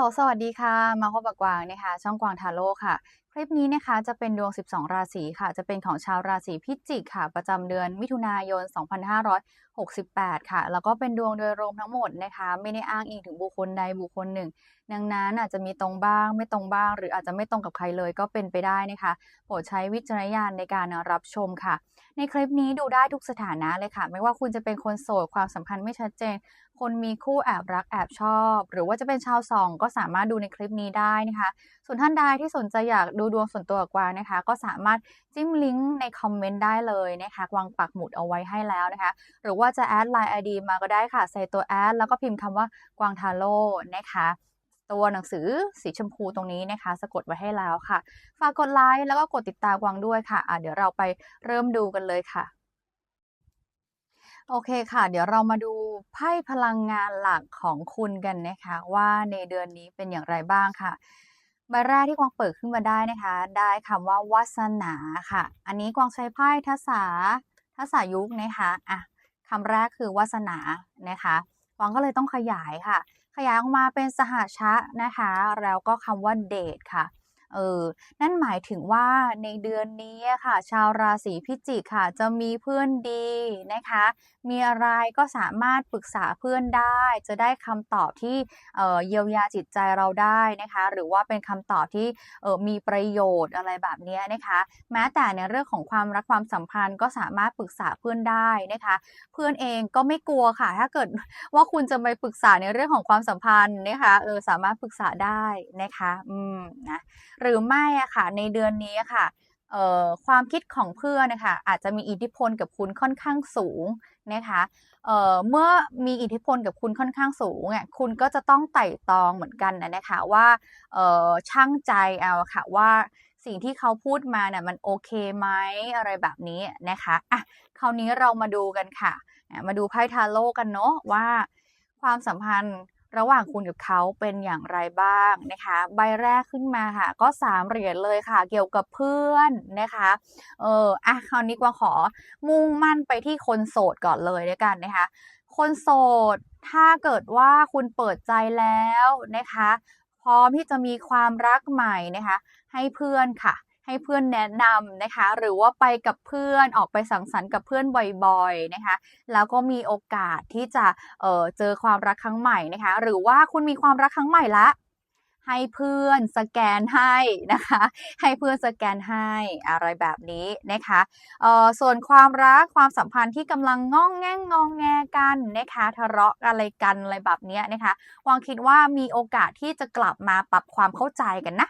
ลโหลสวัสดีค่ะ มาพบกับกวางนะคะ ช่องกวางทาโร่ค่ะคลิปนี้นะคะจะเป็นดวง 12 ราศีค่ะ จะเป็นของชาวราศีพิจิกค่ะ ประจำเดือนมิถุนายน 2568 ค่ะ แล้วก็เป็นดวงโดยรวมทั้งหมดนะคะ ไม่ได้อ้างอิงถึงบุคคลใดบุคคลหนึ่ง ดังนั้นอาจจะมีตรงบ้าง ไม่ตรงบ้าง หรืออาจจะไม่ตรงกับใครเลยก็เป็นไปได้นะคะโปรดใช้วิจารณญาณในการรับชมค่ะ ในคลิปนี้ดูได้ทุกสถานะเลยค่ะ ไม่ว่าคุณจะเป็นคนโสดความสัมพันธ์ไม่ชัดเจน คนมีคู่แอบรักแอบชอบ หรือว่าจะเป็นชาวสองก็สามารถดูในคลิปนี้ได้นะคะ ส่วนท่านใดที่สนใจอยากดูดวงส่วนตัวกวางนะคะ ก็สามารถจิ้มลิงก์ในคอมเมนต์ได้เลยนะคะกวางปักหมุดเอาไว้ให้แล้วนะคะ หรือว่าจะแอดไลน์ ID มาก็ได้ค่ะ ใส่ตัวแอดแล้วก็พิมพ์คำว่ากวางทาโร่นะคะตัวหนังสือสีชมพูตรงนี้นะคะ สะกดไว้ให้แล้วค่ะ ฝากกดไลค์แล้วก็กดติดตามกวางด้วยค่ะอะเดี๋ยวเราไปเริ่มดูกันเลยค่ะ โอเคค่ะ เดี๋ยวเรามาดูไพ่พลังงานหลักของคุณกันนะคะ ว่าในเดือนนี้เป็นอย่างไรบ้างค่ะ ใบแรกที่กวางเปิดขึ้นมาได้นะคะ ได้คำว่าวาสนาค่ะ อันนี้กวางใช้ไพ่ทัศาทัศายุกนะคะอะคำแรกคือวาสนานะคะกวางก็เลยต้องขยายค่ะ ขยายออกมาเป็นสหชะนะคะ แล้วก็คำว่าเดทค่ะ เออ นั่นหมายถึงว่าในเดือนนี้ค่ะ ชาวราศีพิจิกค่ะ จะมีเพื่อนดีนะคะ มีอะไรก็สามารถปรึกษาเพื่อนได้ จะได้คำตอบที่เออเยียวยาจิตใจเราได้นะคะ หรือว่าเป็นคำตอบที่เออมีประโยชน์อะไรแบบนี้นะคะ แม้แต่ในเรื่องของความรักความสัมพันธ์ก็สามารถปรึกษาเพื่อนได้นะคะ เพื่อนเองก็ไม่กลัวค่ะ ถ้าเกิดว่าคุณจะไปปรึกษาในเรื่องของความสัมพันธ์นะคะเออสามารถปรึกษาได้นะคะ อืมนะหรือไม่อะค่ะในเดือนนี้ค่ะความคิดของเพื่อนนะคะอาจจะมีอิทธิพลกับคุณค่อนข้างสูงนะคะเเมื่อมีอิทธิพลกับคุณค่อนข้างสูงอะคุณก็จะต้องไต่ตองเหมือนกันนะคะว่าช่างใจเอาค่ะว่าสิ่งที่เขาพูดมาเนี่ยมันโอเคไหมอะไรแบบนี้นะคะอะคราวนี้เรามาดูกันค่ะ มาดูไพ่ทาโร่กันเนาะว่าความสัมพันธ์ ระหว่างคุณกับเขาเป็นอย่างไรบ้างนะคะ ใบแรกขึ้นมาค่ะ ก็สามเหรียญเลยค่ะ เกี่ยวกับเพื่อนนะคะ เอออะคราวนี้กวาขอมุ่งมั่นไปที่คนโสดก่อนเลยด้วยกันนะคะ คนโสด ถ้าเกิดว่าคุณเปิดใจแล้วนะคะ พร้อมที่จะมีความรักใหม่นะคะ ให้เพื่อนค่ะ ให้เพื่อนแนะนำนะคะ หรือว่าไปกับเพื่อนออกไปสังสรรค์กับเพื่อนบ่อยๆนะคะ แล้วก็มีโอกาสที่จะเเจอความรักครั้งใหม่นะคะ หรือว่าคุณมีความรักครั้งใหม่ละให้เพื่อนสแกนให้นะคะ ให้เพื่อนสแกนให้อะไรแบบนี้นะคะเอ่อส่วนความรักความสัมพันธ์ที่กำลังง่องแง่งงองแงกันนะคะทะเลาะอะไรกันอะไรแบบนี้นะคะวางคิดว่ามีโอกาสที่จะกลับมาปรับความเข้าใจกันนะ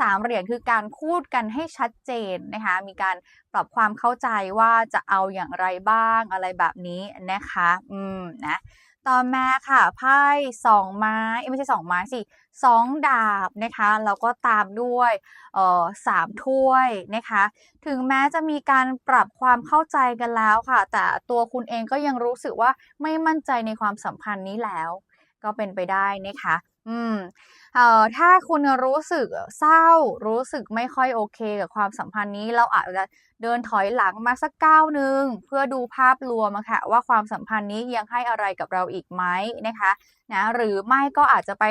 สามเหรียญคือการพูดกันให้ชัดเจนนะคะมีการปรับความเข้าใจว่าจะเอาอย่างไรบ้างอะไรแบบนี้นะคะอืมนะต่อมาค่ะไพ่สองไม้ไม่ใช่สองไม้สิสองดาบนะคะแล้วก็ตามด้วยเอ่อสามถ้วยนะคะ ถึงแม้จะมีการปรับความเข้าใจกันแล้วค่ะ แต่ตัวคุณเองก็ยังรู้สึกว่าไม่มั่นใจในความสัมพันธ์นี้แล้ว ก็เป็นไปได้นะคะ อืม เอ่อถ้าคุณรู้สึกเศร้า รู้สึกไม่ค่อยโอเคกับความสัมพันธ์นี้ เราอาจจะเดินถอยหลังมาสักก้าวหนึ่งเพื่อดูภาพรวมค่ะว่าความสัมพันธ์นี้ยังให้อะไรกับเราอีกไหมนะคะนะหรือไม่ก็อาจจะไป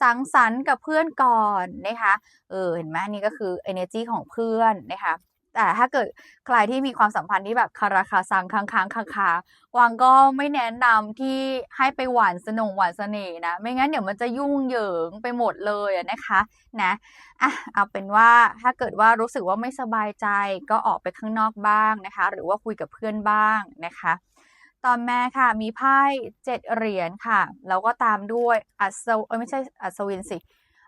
สังสรรค์กับเพื่อนก่อนนะคะเออเห็นไหมนี่ก็คือ energy ของเพื่อนนะคะ แต่ถ้าเกิดใครที่มีความสัมพันธ์ที่แบบคาราคาซังค้างค้างคาคาวางก็ไม่แนะนำที่ให้ไปหวานสนงหวานเสน่ห์นะ ไม่งั้นเดี๋ยวมันจะยุ่งเหยิงไปหมดเลยนะคะนะอะเอาเป็นว่าถ้าเกิดว่ารู้สึกว่าไม่สบายใจก็ออกไปข้างนอกบ้างนะคะ หรือว่าคุยกับเพื่อนบ้างนะคะตอนแม่ค่ะมีไพ่เจ็ดเหรียญค่ะ แล้วก็ตามด้วยอัศเออไม่ใช่อัศวินสิ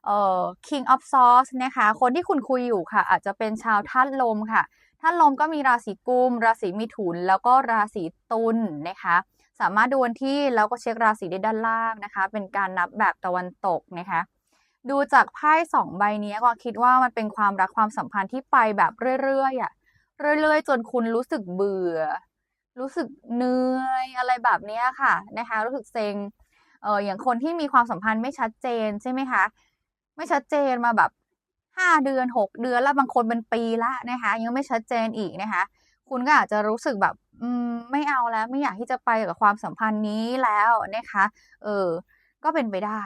เอ่อ King of Swords นะคะ คนที่คุณคุยอยู่ค่ะ อาจจะเป็นชาวธาตุลมค่ะธาตุลมก็มีราศีกุม ราศีมิถุน แล้วก็ราศีตุลนะคะ สามารถดูวันที่แล้วก็เช็คราศีได้ด้านล่างนะคะ เป็นการนับแบบตะวันตกนะคะ ดูจากไพ่สองใบนี้ก็คิดว่ามันเป็นความรักความสัมพันธ์ที่ไปแบบเรื่อยๆอะเรื่อยๆ จนคุณรู้สึกเบื่อ รู้สึกเหนื่อยอะไรแบบนี้ค่ะนะคะ รู้สึกเซ็งเอออย่างคนที่มีความสัมพันธ์ไม่ชัดเจนใช่ไหมคะ ไม่ชัดเจนมาแบบห้าเดือนหกเดือนแล้วบางคนเป็นปีละนะคะ ยังไม่ชัดเจนอีกนะคะ คุณก็อาจจะรู้สึกแบบอืมไม่เอาแล้วไม่อยากที่จะไปกับความสัมพันธ์นี้แล้วนะคะ เออ ก็เป็นไปได้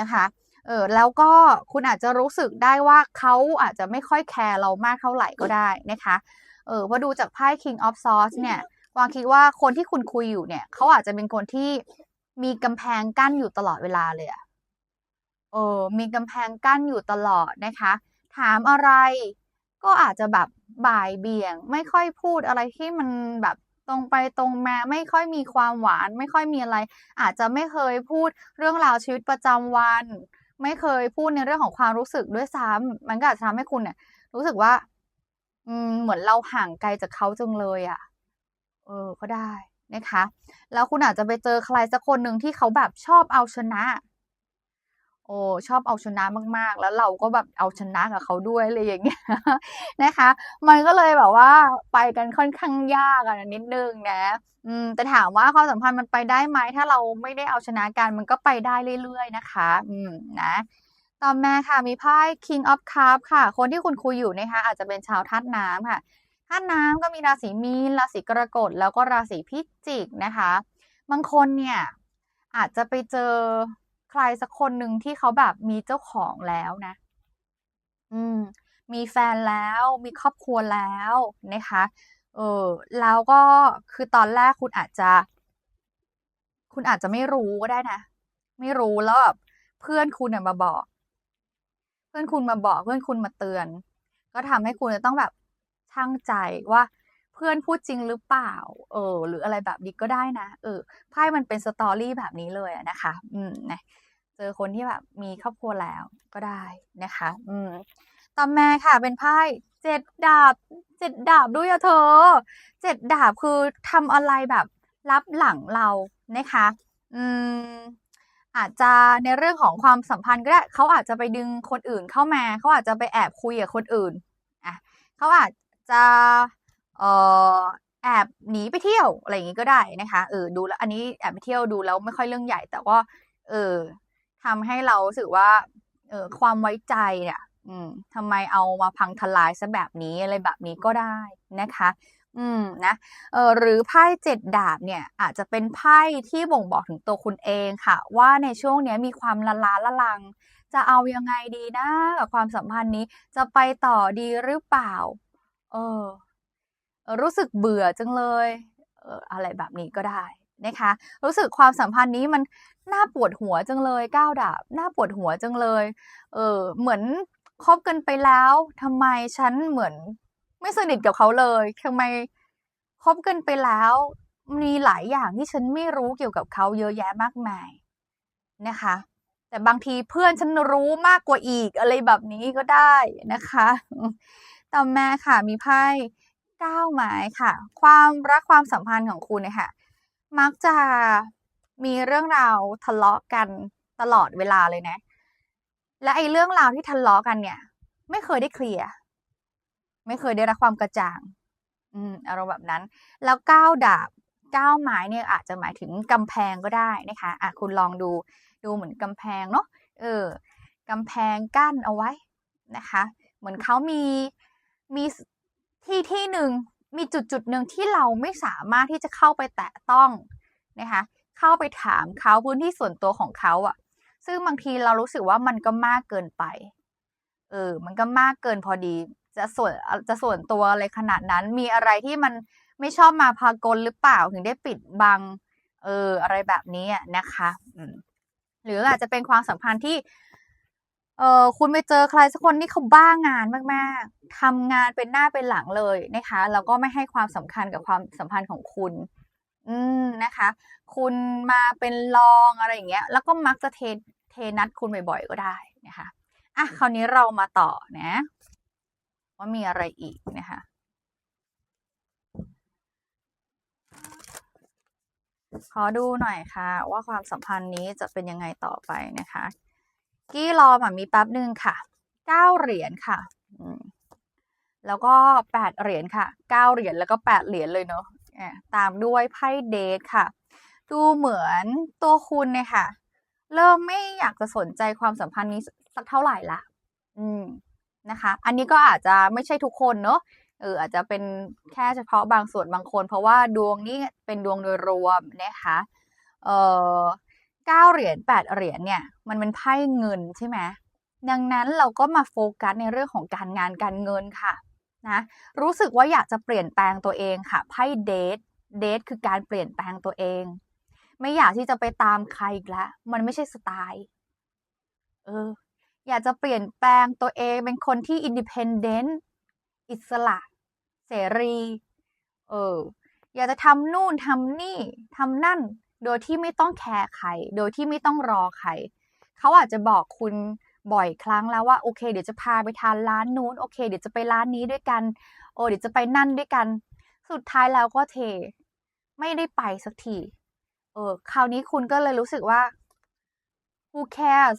นะคะเออแล้วก็คุณอาจจะรู้สึกได้ว่าเขาอาจจะไม่ค่อยแคร์เรามากเท่าไหร่ก็ได้นะคะเออพอดูจากไพ่ King of Swords เนี่ยวางคิดว่าคนที่คุณคุยอยู่เนี่ย เขาอาจจะเป็นคนที่มีกำแพงกั้นอยู่ตลอดเวลาเลยอะ เออมีกำแพงกั้นอยู่ตลอดนะคะ ถามอะไรก็อาจจะแบบบ่ายเบี่ยง ไม่ค่อยพูดอะไรที่มันแบบตรงไปตรงมาไม่ค่อยมีความหวาน ไม่ค่อยมีอะไร อาจจะไม่เคยพูดเรื่องราวชีวิตประจำวัน ไม่เคยพูดในเรื่องของความรู้สึกด้วยซ้ำมันก็อาจจะทำให้คุณเนี่ย รู้สึกว่า อืมเหมือนเราห่างไกลจากเขาจังเลยอะ่ะ เออก็ได้นะคะ แล้วคุณอาจจะไปเจอใครสักคนหนึ่งที่เขาแบบชอบเอาชนะ อ้ชอบเอาชนะมากๆ แล้วเราก็แบบเอาชนะกับเขาด้วยอะไรอย่างเงี้ยนะคะ มันก็เลยแบบว่าไปกันค่อนข้างยากอะนิดนึงนะอืมแต่ถามว่าความสัมพันธ์มันไปได้ไหมถ้าเราไม่ได้เอาชนะกันมันก็ไปได้เรื่อยๆนะคะ อืมนะต่อมาค่ะมีไพ่ King of Cups ค่ะ คนที่คุณคุยอยู่นะคะอาจจะเป็นชาวธาตุน้ำค่ะธาตุน้ำก็มีราศีมีนราศีกรกฎแล้วก็ราศีพิจิกนะคะ บางคนเนี่ยอาจจะไปเจอ ใครสักคนหนึ่งที่เขาแบบมีเจ้าของแล้วนะ อืม มีแฟนแล้ว มีครอบครัวแล้วนะคะ เออแล้วก็คือตอนแรกคุณอาจจะ คุณอาจจะไม่รู้ก็ได้นะ ไม่รู้แล้วแบบเพื่อนคุณเนี่ยมาบอก เพื่อนคุณมาบอก เพื่อนคุณมาเตือน ก็ทำให้คุณจะต้องแบบชั่งใจว่าเพื่อนพูดจริงหรือเปล่า เออ หรืออะไรแบบนี้ก็ได้นะ เออ ไพ่มันเป็นสตอรี่แบบนี้เลยนะคะ อืมนะ เจอคนที่แบบมีครอบครัวแล้วก็ได้นะคะ อืมต่อมาค่ะ เป็นไพ่เจ็ดดาบเจ็ดดาบด้วยอะเธอเจ็ดดาบคือทำอะไรแบบลับหลังเรานะคะ อืมอาจจะในเรื่องของความสัมพันธ์ก็ได้เขาอาจจะไปดึงคนอื่นเข้ามาเขาอาจจะไปแอบคุยกับคนอื่นอะเขาอาจจะเอ่อแอบหนีไปเที่ยวอะไรอย่างงี้ก็ได้นะคะเออดูแล้วอันนี้แอบไปเที่ยวดูแล้วไม่ค่อยเรื่องใหญ่ แต่ว่าเออ ทำให้เราสึกว่า เออความไว้ใจเนี่ย อืมทำไมเอามาพังทลายเสียแบบนี้อะไรแบบนี้ก็ได้นะคะ อืมนะเออหรือไพ่เจ็ดดาบเนี่ย อาจจะเป็นไพ่ที่บ่งบอกถึงตัวคุณเองค่ะ ว่าในช่วงเนี้ยมีความละล้าละลัง จะเอายังไงดีนะกับความสัมพันธ์นี้จะไปต่อดีหรือเปล่า เออ รู้สึกเบื่อจังเลย เอออะไรแบบนี้ก็ได้ นะคะ รู้สึกความสัมพันธ์นี้มันน่าปวดหัวจังเลย9ดาบน่าปวดหัวจังเลย เออเหมือนคบกันไปแล้วทำไมฉันเหมือนไม่สนิทกับเขาเลยทำไมคบกันไปแล้วมีหลายอย่างที่ฉันไม่รู้เกี่ยวกับเขาเยอะแยะมากมายนะคะ แต่บางทีเพื่อนฉันรู้มากกว่าอีกอะไรแบบนี้ก็ได้นะคะต่อมาค่ะมีไพ่เก้าไม้ค่ะ ความรักความสัมพันธ์ของคุณเนี่ยค่ะ มักจะมีเรื่องราวทะเลาะกันตลอดเวลาเลยนะ และไอ้เรื่องราวที่ทะเลาะกันเนี่ย ไม่เคยได้เคลียร์ไม่เคยได้รับความกระจ่าง อืมอารมณ์แบบนั้น แล้ว9ดาบ9ไม้เนี่ยอาจจะหมายถึงกำแพงก็ได้นะคะอ่าคุณลองดูดูเหมือนกำแพงเนาะเออกำแพงกั้นเอาไว้นะคะ เหมือนเขามีมีที่ที่หนึ่ง มีจุดจุดหนึ่งที่เราไม่สามารถที่จะเข้าไปแตะต้องนะคะ เข้าไปถามเขาพื้นที่ส่วนตัวของเขาอะซึ่งบางทีเรารู้สึกว่ามันก็มากเกินไป เออ มันก็มากเกินพอดี จะส่วนจะส่วนตัวอะไรขนาดนั้น มีอะไรที่มันไม่ชอบมาพากลหรือเปล่าถึงได้ปิดบัง เออ อะไรแบบนี้นะคะ หรืออาจจะเป็นความสัมพันธ์ที่ เอ่อคุณไปเจอใครสักคนที่เขาบ้างานมากๆทำงานเป็นหน้าเป็นหลังเลยนะคะแล้วก็ไม่ให้ความสำคัญกับความสัมพันธ์ของคุณ อืมนะคะ คุณมาเป็นรองอะไรอย่างเงี้ย แล้วก็มักจะเทเทนัดคุณบ่อยๆก็ได้นะคะอะคราวนี้เรามาต่อนะ ว่ามีอะไรอีกนะคะขอดูหน่อยค่ะ ว่าความสัมพันธ์นี้จะเป็นยังไงต่อไปนะคะ กี้รอหมามีแป๊บหนึ่งค่ะ9เหรียญค่ะแล้วก็8เหรียญค่ะ9เหรียญแล้วก็8เหรียญเลยเนาะตามด้วยไพ่เดทค่ะ ดูเหมือนตัวคุณเนี่ยค่ะ เริ่มไม่อยากจะสนใจความสัมพันธ์นี้สักเท่าไหรแล้วอืมนะคะ อันนี้ก็อาจจะไม่ใช่ทุกคนเนาะเอออาจจะเป็นแค่เฉพาะบางส่วนบางคน เพราะว่าดวงนี้เป็นดวงโดยรวมนะคะ เอ่อ 9เหรียญแปดเหรียญเนี่ย มันเป็นไพ่เงินใช่ไหมดังนั้นเราก็มาโฟกัสในเรื่องของการงานการเงินค่ะนะรู้สึกว่าอยากจะเปลี่ยนแปลงตัวเองค่ะไพ่เดทเดทคือการเปลี่ยนแปลงตัวเอง ไม่อยากที่จะไปตามใครอีกแล้วมันไม่ใช่สไตล์เอออยากจะเปลี่ยนแปลงตัวเองเป็นคนที่อินดิเพนเดนต์อิสระ เสรี เออ อยากจะทำนู่นทำนี่ทำนั่น โดยที่ไม่ต้องแคร์ใคร โดยที่ไม่ต้องรอใคร เขาอาจจะบอกคุณบ่อยครั้งแล้วว่าโอเค เดี๋ยวจะพาไปทานร้านนู้นโอเค เดี๋ยวจะไปร้านนี้ด้วยกัน โอ้เดี๋ยวจะไปนั่นด้วยกัน สุดท้ายแล้วก็เท ไม่ได้ไปสักที เออ คราวนี้คุณก็เลยรู้สึกว่า who cares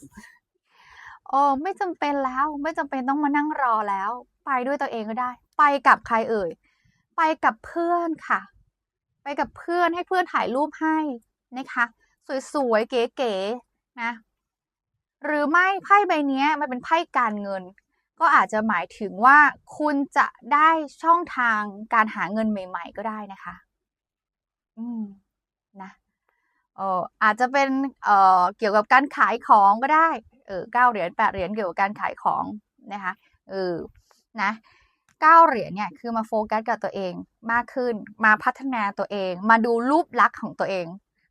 เออไม่จำเป็นแล้ว ไม่จำเป็นต้องมานั่งรอแล้ว ไปด้วยตัวเองก็ได้ ไปกับใครเอ่ย ไปกับเพื่อนค่ะ ไปกับเพื่อนให้เพื่อนถ่ายรูปให้ นะคะ สวยๆ เก๋ๆนะ หรือไม่ไพ่ใบนี้มันเป็นไพ่การเงิน ก็อาจจะหมายถึงว่าคุณจะได้ช่องทางการหาเงินใหม่ ๆ ก็ได้นะคะ อืมนะเอออาจจะเป็นเอ่อเกี่ยวกับการขายของก็ได้เออเก้าเหรียญแปดเหรียญเกี่ยวกับการขายของนะคะเออนะเก้าเหรียญเนี่ยคือมาโฟกัสกับตัวเองมากขึ้น มาพัฒนาตัวเอง มาดูรูปลักษณ์ของตัวเอง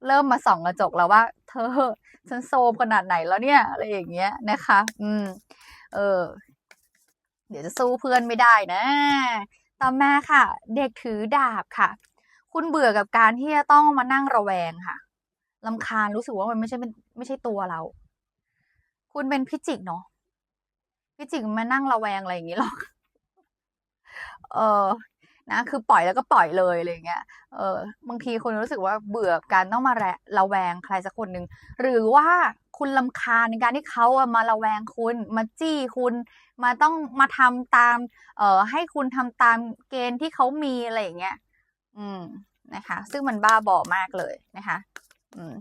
เริ่มมาส่องกระจกแล้วว่า เธอฉันโซมขนาดไหนแล้วเนี่ยอะไรอย่างเงี้ยนะคะ อืม เออ เดี๋ยวจะสู้เพื่อนไม่ได้นะ ต่อมาค่ะ เด็กถือดาบค่ะ คุณเบื่อกับการที่จะต้องมานั่งระแวงค่ะลำคาญรู้สึกว่ามันไม่ใช่เป็นไม่ใช่ตัวเรา คุณเป็นพิจิกเนาะพิจิกมานั่งระแวงอะไรอย่างนี้หรอก เออ นะคือปล่อยแล้วก็ปล่อยเลยอะไรเงี้ยเออบางทีคุณรู้สึกว่าเบื่อการต้องมาแระระแวงใครสักคนหนึ่งหรือว่าคุณลำคาญในการที่เขาอะมาระแวงคุณ มาจี้คุณมาต้องมาทำตาม เอ่อให้คุณทำตามเกณฑ์ที่เขามีอะไรอย่างเงี้ยอืมนะคะ ซึ่งมันบ้าบอมากเลยนะคะ อืม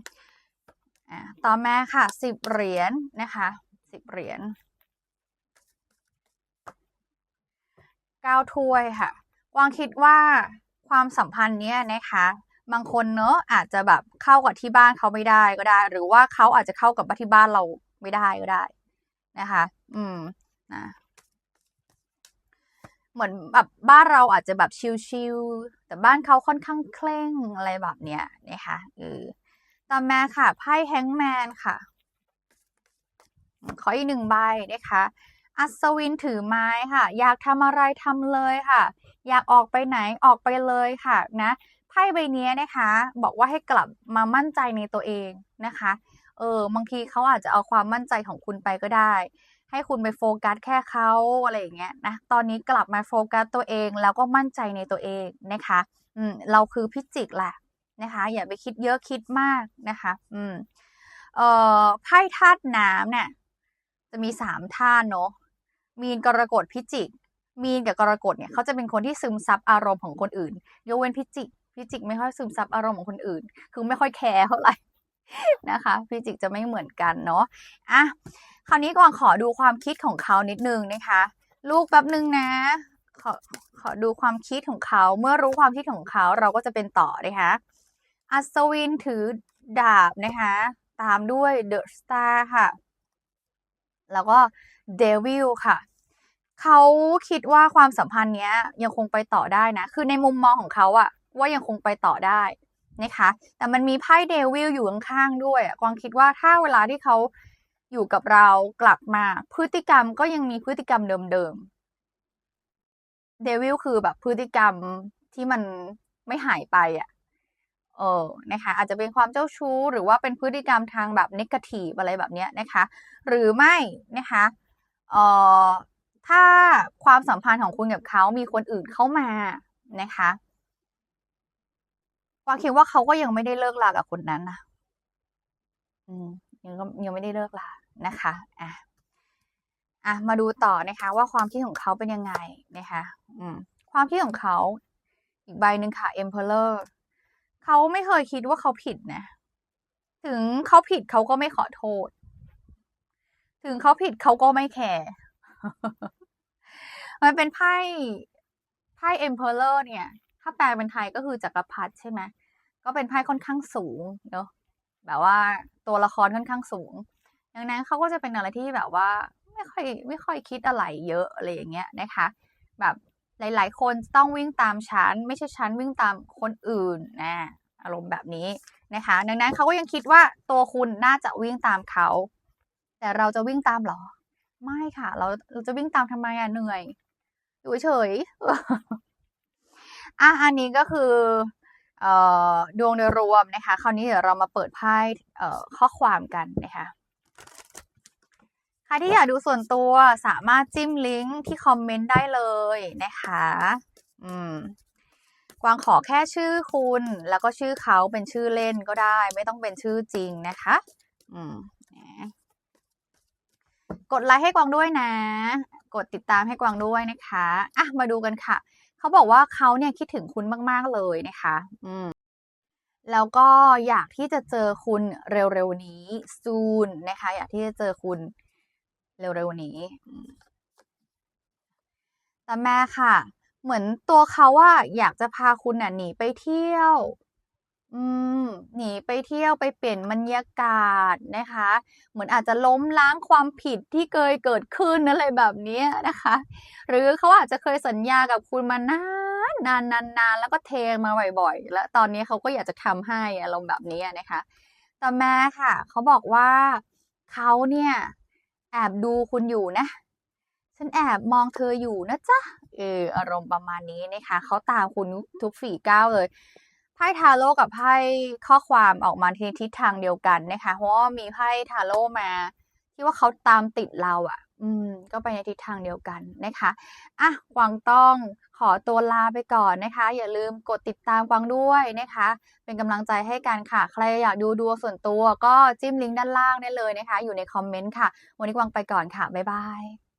อ่าต่อมาค่ะสิบเหรียญนะคะสิบเหรียญเก้าถ้วยค่ะ กวางคิดว่าความสัมพันธ์เนี้ยนะคะบางคนเนอะอาจจะแบบเข้ากับที่บ้านเขาไม่ได้ก็ได้ หรือว่าเขาอาจจะเข้ากับที่บ้านเราไม่ได้ก็ได้นะคะ อืมนะเหมือนแบบบ้านเราอาจจะแบบชิลๆแต่บ้านเขาค่อนข้างเคร่งอะไรแบบเนี้ยนะคะเออต่อมาค่ะไพ่แฮงแมนค่ะ ขออีกหนึ่งใบนะคะ อัศวินถือไม้ค่ะ อยากทำอะไรทำเลยค่ะ อยากออกไปไหนออกไปเลยค่ะนะไพ่ใบนี้นะคะ บอกว่าให้กลับมามั่นใจในตัวเองนะคะ เออบางทีเขาอาจจะเอาความมั่นใจของคุณไปก็ได้ ให้คุณไปโฟกัสแค่เขาอะไรอย่างเงี้ยนะตอนนี้กลับมาโฟกัสตัวเองแล้วก็มั่นใจในตัวเองนะคะอืมเราคือพิจิกแหละนะคะ อย่าไปคิดเยอะคิดมากนะคะ อืมเอ่อไพ่ธาตุน้ำเนี่ยจะมีสามธาตุเนาะมีนกรกฎพิจิก มีนกับกรกฎเนี่ยเขาจะเป็นคนที่ซึมซับอารมณ์ของคนอื่นยกเว้นพิจิกพิจิกไม่ค่อยซึมซับอารมณ์ของคนอื่น คือไม่ค่อยแคร์เท่าไหร่นะคะพิจิกจะไม่เหมือนกันเนาะอะคราวนี้ก่อนขอดูความคิดของเขานิดนึงนะคะ ลูกแป๊บนึงนะขอขอดูความคิดของเขา เมื่อรู้ความคิดของเขาเราก็จะเป็นต่อนะคะอัศวินถือดาบนะคะ ตามด้วยเดอะสตาร์ค่ะ แล้วก็เดวิลค่ะ เขาคิดว่าความสัมพันธ์เนี้ย ยังคงไปต่อได้นะ คือในมุมมองของเขาอะว่ายังคงไปต่อได้นะคะ แต่มันมีไพ่เดวิลอยู่ข้างๆด้วยอะกวางคิดว่าถ้าเวลาที่เขาอยู่กับเรากลับมา พฤติกรรมก็ยังมีพฤติกรรมเดิมๆเดวิลคือแบบพฤติกรรมที่มันไม่หายไปอะเออ นะคะ อาจจะเป็นความเจ้าชู้ หรือว่าเป็นพฤติกรรมทางแบบนกทีฟอะไรแบบเนี้ยนะคะ หรือไม่นะคะ เออ ถ้าความสัมพันธ์ของคุณกับเขามีคนอื่นเข้ามานะคะกวางคิดว่าเขาก็ยังไม่ได้เลิกลากับคนนั้นนะอืมยังยังไม่ได้เลิกลานะคะอะอะมาดูต่อนะคะ ว่าความคิดของเขาเป็นยังไงนะคะ อืม ความคิดของเขาอีกใบหนึ่งค่ะ Emperor เขาไม่เคยคิดว่าเขาผิดนะ ถึงเขาผิดเขาก็ไม่ขอโทษ ถึงเขาผิดเขาก็ไม่แคร์ มันเป็นไพ่ไพ่ Emperor เนี่ย ถ้าแปลเป็นไทยก็คือจักรพรรดิใช่ไหมก็เป็นไพ่ค่อนข้างสูงเนาะแบบว่าตัวละครค่อนข้างสูง ดังนั้นเขาก็จะเป็นอะไรที่แบบว่าไม่ค่อยไม่ค่อยคิดอะไรเยอะอะไรอย่างเงี้ยนะคะ แบบหลาย ๆ คนต้องวิ่งตามฉัน ไม่ใช่ฉันวิ่งตามคนอื่นนะอารมณ์แบบนี้นะคะ ดังนั้นเขาก็ยังคิดว่าตัวคุณน่าจะวิ่งตามเขา แต่เราจะวิ่งตามหรอ ไม่ค่ะ เราเราจะวิ่งตามทำไมอะเหนื่อยอยู่เฉยอะอันนี้ก็คือออดวงโดยรวมนะคะ คราวนี้เดี๋ยวเรามาเปิดไพ่ข้อความกันนะคะใครที่อยากดูส่วนตัวสามารถจิ้มลิงก์ที่คอมเมนต์ได้เลยนะคะ อืมกวางขอแค่ชื่อคุณ แล้วก็ชื่อเขาเป็นชื่อเล่นก็ได้ ไม่ต้องเป็นชื่อจริงนะคะ อืม กดไลค์ให้กวางด้วยนะ กดติดตามให้กวางด้วยนะคะอะมาดูกันค่ะ เขาบอกว่าเขาเนี่ยคิดถึงคุณมาก ๆ เลยนะคะ อืมแล้วก็อยากที่จะเจอคุณเร็วๆนี้ soon นะคะ อยากที่จะเจอคุณเร็วๆนี้แต่แม่ค่ะ เหมือนตัวเขาว่าอยากจะพาคุณน่ะหนีไปเที่ยว อืมหนีไปเที่ยวไปเปลี่ยนบรรยากาศนะคะ เหมือนอาจจะล้มล้างความผิดที่เคยเกิดขึ้นอะไรแบบนี้นะคะ หรือเขาอาจจะเคยสัญญากับคุณมานานนานนานนานแล้วก็เทมาบ่อยๆแล้วตอนนี้เขาก็อยากจะทำให้อารมณ์แบบนี้นะคะแต่แม่ค่ะ เขาบอกว่าเขาเนี่ยแอบดูคุณอยู่นะ ฉันแอบมองเธออยู่นะจ๊ะเอออารมณ์ประมาณนี้นะคะเขาตามคุณทุกฝีก้าวเลย ไพ่ทาโร่กับไพ่ข้อความออกมาในทิศทางเดียวกันนะคะ เพราะว่ามีไพ่ทาโร่มาที่ว่าเขาตามติดเราอะ่ะ อืม ก็ไปในทิศทางเดียวกันนะคะอะกวางต้องขอตัวลาไปก่อนนะคะ อย่าลืมกดติดตามกวางด้วยนะคะ เป็นกำลังใจให้กันค่ะ ใครอยากดูดวงส่วนตัวก็จิ้มลิงก์ด้านล่างได้เลยนะคะ อยู่ในคอมเมนต์ค่ะ วันนี้กวางไปก่อนค่ะ บ๊ายบาย